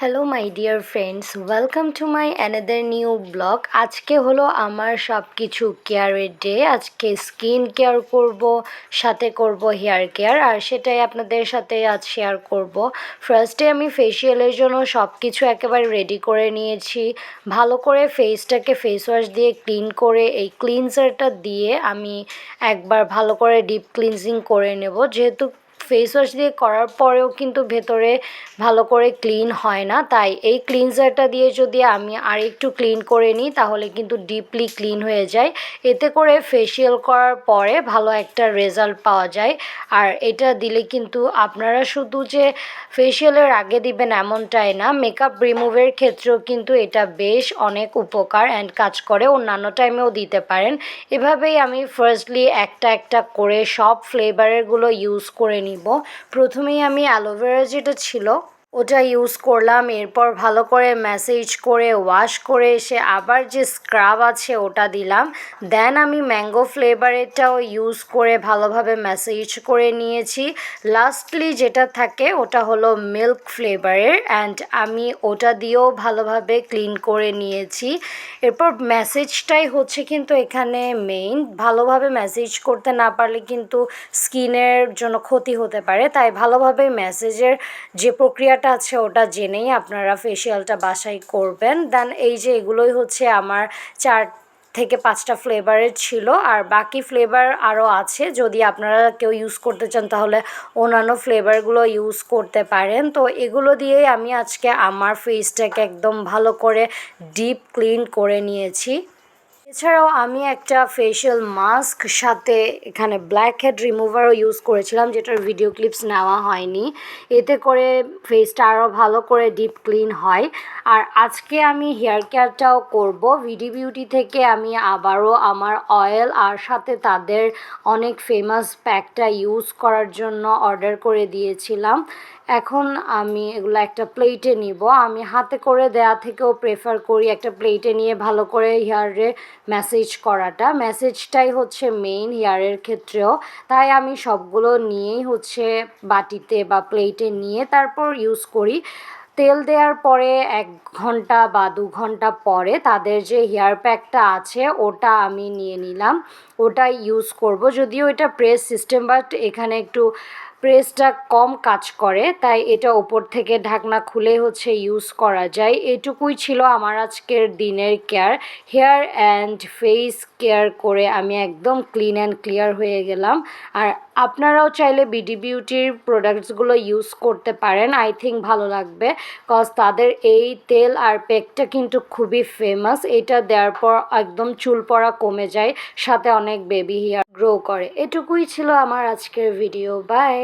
Hello my dear friends welcome to my another new blog আজকে হলো আমার সব কিছু কেয়ারের ডে আজকে স্কিন কেয়ার করব, সাথে করব হেয়ার কেয়ার আর সেটাই আপনাদের সাথে আজ শেয়ার করব। ফার্স্টে আমি ফেসিয়ালের জন্য সব কিছু একেবারে রেডি করে নিয়েছি। ভালো করে ফেসটাকে ফেস ওয়াশ দিয়ে ক্লিন করে, এই ক্লিনজারটা দিয়ে আমি একবার ভালো করে ডিপ ক্লিনজিং করে নেব। যেহেতু ফেস ওয়াশ দিয়ে করার পরেও কিন্তু ভেতরে ভালো করে ক্লিন হয় না। তাই এই ক্লিনজারটা দিয়ে যদি আমি আর একটু ক্লিন করে নিই, তাহলে কিন্তু ডিপলি ক্লিন হয়ে যায়। এতে করে ফেসিয়াল করার পরে ভালো একটা রেজাল্ট পাওয়া যায়। আর এটা দিলে কিন্তু আপনারা শুধু যে ফেসিয়ালের আগে দিবেন এমনটাই না মেকআপ রিমুভের ক্ষেত্রেও কিন্তু এটা বেশ অনেক উপকার অ্যান্ড কাজ করে। অন্যান্য টাইমেও দিতে পারেন। এভাবেই আমি ফার্স্টলি একটা একটা করে সব ফ্লেভারেরগুলো ইউজ করে নিব। প্রথমেই আমি অ্যালোভেরা যেটা ছিল ওটা ইউজ করলাম, এরপর ভালো করে ম্যাসেজ করে ওয়াশ করে এসে আবার যে স্ক্রাব আছে ওটা দিলাম। দেন আমি ম্যাঙ্গো ফ্লেভারেরটাও ইউজ করে ভালোভাবে ম্যাসেজ করে নিয়েছি। লাস্টলি যেটা থাকে ওটা হলো মিল্ক ফ্লেভারের অ্যান্ড আমি ওটা দিয়েও ভালোভাবে ক্লিন করে নিয়েছি। এরপর ম্যাসেজটাই হচ্ছে কিন্তু এখানে মেইন ভালোভাবে ম্যাসেজ করতে না পারলে কিন্তু স্কিনের জন্য ক্ষতি হতে পারে। তাই ভালোভাবে ম্যাসেজের যে প্রক্রিয়াটা আছে, ওটা জেনেই আপনারা ফেশিয়ালটা বাসায় করবেন। দেন এই যে এগুলোই হচ্ছে আমার চার থেকে পাঁচটা ফ্লেভারের ছিল। আর বাকি ফ্লেভার আরও আছে, যদি আপনারা কেউ ইউজ করতে চান তাহলে অন্যান্য ফ্লেভারগুলো ইউজ করতে পারেন। তো এগুলো দিয়েই আমি আজকে আমার ফেসটাকে একদম ভালো করে ডিপ ক্লিন করে নিয়েছি। এছাড়াও আমি একটা ফেশিয়াল মাস্ক সাথে এখানে ব্ল্যাক হেড রিমুভারও ইউজ করেছিলাম, যেটার ভিডিও ক্লিপস নেওয়া হয়নি। এতে করে ফেসটা আরও ভালো করে ডিপ ক্লিন হয়। আর আজকে আমি হেয়ার কেয়ারটাও করব। ভিডি বিউটি থেকে আমি আবারও আমার অয়েল আর সাথে তাদের অনেক ফেমাস প্যাকটা ইউজ করার জন্য অর্ডার করে দিয়েছিলাম। এখন আমি এগুলো একটা প্লেটে নিব। আমি হাতে করে দেয়া থেকেও প্রেফার করি একটা প্লেটে নিয়ে ভালো করে হেয়ারে ম্যাসেজ করাটা। ম্যাসেজটাই হচ্ছে মেইন হেয়ারের ক্ষেত্রেও। তাই আমি সবগুলো নিয়েই হচ্ছে বাটিতে বা প্লেটে নিয়ে তারপর ইউজ করি। তেল দেওয়ার পরে এক ঘণ্টা বা দু ঘণ্টা পরে তাদের যে হেয়ার প্যাকটা আছে, ওটা আমি নিয়ে নিলাম। ওটাই ইউজ করব। যদিও এটা প্রেস সিস্টেম বাট এখানে একটু প্রেসটা কম কাজ করে, তাই এটা ওপর থেকে ঢাকনা খুলে হচ্ছে ইউজ করা যায়। এটুকুই ছিল আমার আজকের দিনের care hair and face care করে আমি একদম ক্লিন অ্যান্ড ক্লিয়ার হয়ে গেলাম। আর আপনারাও চাইলে বিডি বিউটির প্রোডাক্টসগুলো ইউজ করতে পারেন আই থিঙ্ক ভালো লাগবে। কজ তাদের এই তেল আর প্যাকটা কিন্তু খুবই ফেমাস এটা দেওয়ার পর একদম চুল পড়া কমে যায়, সাথে অনেক বেবি হেয়ার গ্রো করে। এটুকুই ছিল আমার আজকের ভিডিও বাই